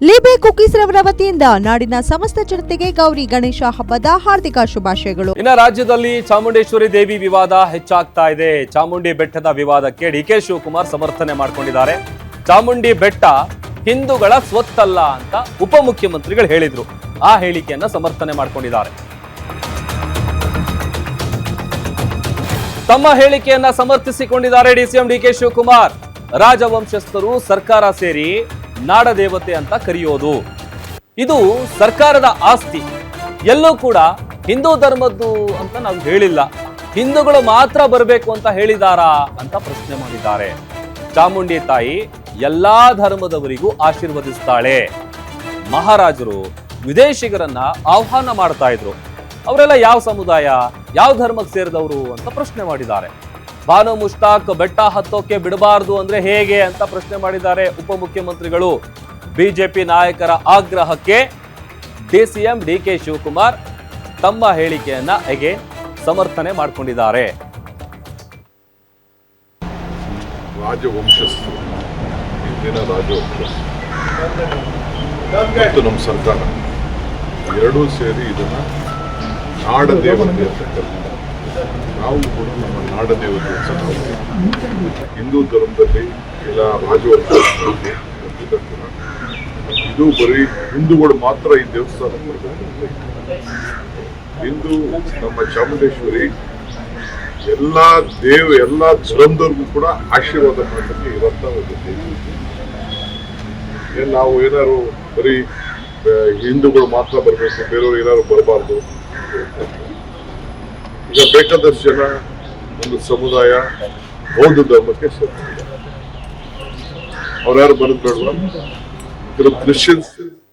ಲಿಬೆ cookies ರವರ ವತಿಯಿಂದ ನಾಡಿನ ಸಮಸ್ತ ಜನತೆಗೆ ಗೌರಿ ಗಣೇಶ ಹಬ್ಬದ ಹಾರ್ದಿಕ ಶುಭಾಶಯಗಳು. ಇನ್ನ ರಾಜ್ಯದಲ್ಲಿ ಚಾಮುಂಡೇಶ್ವರಿ ದೇವಿ ವಿವಾದ ಹೆಚ್ಚಾಗ್ತಾ ಇದೆ. ಚಾಮುಂಡಿ ಬೆಟ್ಟದ ವಿವಾದಕ್ಕೆ ಡಿ ಕೆ ಶಿವಕುಮಾರ್ ಸಮರ್ಥನೆ ಮಾಡ್ಕೊಂಡಿದ್ದಾರೆ. ಚಾಮುಂಡಿ ಬೆಟ್ಟ ಹಿಂದೂಗಳ ಸ್ವತ್ತಲ್ಲ ಅಂತ ಉಪಮುಖ್ಯಮಂತ್ರಿಗಳು ಹೇಳಿದ್ರು. ಆ ಹೇಳಿಕೆಯನ್ನ ಸಮರ್ಥನೆ ಮಾಡ್ಕೊಂಡಿದ್ದಾರೆ. ತಮ್ಮ ಹೇಳಿಕೆಯನ್ನ ಸಮರ್ಥಿಸಿಕೊಂಡಿದ್ದಾರೆ ಡಿಸಿಎಂ ಡಿ ಕೆ ಶಿವಕುಮಾರ್. ರಾಜವಂಶಸ್ಥರು ಸರ್ಕಾರ ಸೇರಿ ನಾಡದೇವತೆ ಅಂತ ಕರೆಯೋದು. ಇದು ಸರ್ಕಾರದ ಆಸ್ತಿ. ಎಲ್ಲೂ ಕೂಡ ಹಿಂದೂ ಧರ್ಮದ್ದು ಅಂತ ನಾವು ಹೇಳಿಲ್ಲ. ಹಿಂದೂಗಳು ಮಾತ್ರ ಬರಬೇಕು ಅಂತ ಹೇಳಿದಾರಾ ಅಂತ ಪ್ರಶ್ನೆ ಮಾಡಿದ್ದಾರೆ. ಚಾಮುಂಡಿ ತಾಯಿ ಎಲ್ಲಾ ಧರ್ಮದವರಿಗೂ ಆಶೀರ್ವದಿಸ್ತಾಳೆ. ಮಹಾರಾಜರು ವಿದೇಶಿಗರನ್ನ ಆಹ್ವಾನ ಮಾಡ್ತಾ ಇದ್ರು. ಅವರೆಲ್ಲ ಯಾವ ಸಮುದಾಯ, ಯಾವ ಧರ್ಮಕ್ಕೆ ಸೇರಿದವರು ಅಂತ ಪ್ರಶ್ನೆ ಮಾಡಿದ್ದಾರೆ. ಬಾನು ಮುಷ್ತಾಕ್ ಬೆಟ್ಟ ಹತ್ತೋಕೆ ಬಿಡಬಾರದು ಅಂದ್ರೆ ಹೇಗೆ ಅಂತ ಪ್ರಶ್ನೆ ಮಾಡಿದ್ದಾರೆ ಉಪಮುಖ್ಯಮಂತ್ರಿಗಳು. ಬಿಜೆಪಿ ನಾಯಕರ ಆಗ್ರಹಕ್ಕೆ ಡಿಸಿಎಂ ಡಿ ಕೆ ಶಿವಕುಮಾರ್ ತಮ್ಮ ಹೇಳಿಕೆಯನ್ನ ಹೇಗೆ ಸಮರ್ಥನೆ ಮಾಡಿಕೊಂಡಿದ್ದಾರೆ. ರಾಜವಂಶಸ್ಥರು ನಮ್ಮ ಸರ್ಕಾರ, ಎರಡೂ ಸೇರಿ ಇದನ್ನ ನಾಡದೇವನಿಗೆ ನಾವು ಕೂಡ ನಮ್ಮ ನಾಡ ದೇವತೆ ಹಿಂದೂ ಧರ್ಮದಲ್ಲಿ ರಾಜವಂಶಸ್ಥರಲ್ಲಿ ಬಂದಿದ್ದಕ್ಕೂ ಇದು ಬರೀ ಹಿಂದೂಗಳು ಮಾತ್ರ ಈ ದೇವಸ್ಥಾನ ಇಂದು ನಮ್ಮ ಚಾಮುಂಡೇಶ್ವರಿ ಎಲ್ಲಾ ದೇವ, ಎಲ್ಲಾ ಧರ್ಮದವ್ರಿಗೂ ಕೂಡ ಆಶೀರ್ವಾದ ಮಾಡಲಿಕ್ಕೆ ಇರುವಂತ ಒಂದು ದೇವಿ ನಾವು ಏನಾದ್ರು ಬರೀ ಹಿಂದೂಗಳು ಮಾತ್ರ ಬರಬೇಕು, ಬೇರೆಯವ್ರು ಏನಾದ್ರು ಬರಬಾರ್ದು. ಈಗ ಬೇಕಾದಷ್ಟು ಜನ ಒಂದು ಸಮುದಾಯ ಬೌದ್ಧ ಧರ್ಮಕ್ಕೆ ಸೇರ್ತಾರೆ ಅವ್ರ್ಯಾರು ಬರೋದು ಬೇಡವಾ ಕ್ರಿಶ್ಚಿಯನ್ಸ್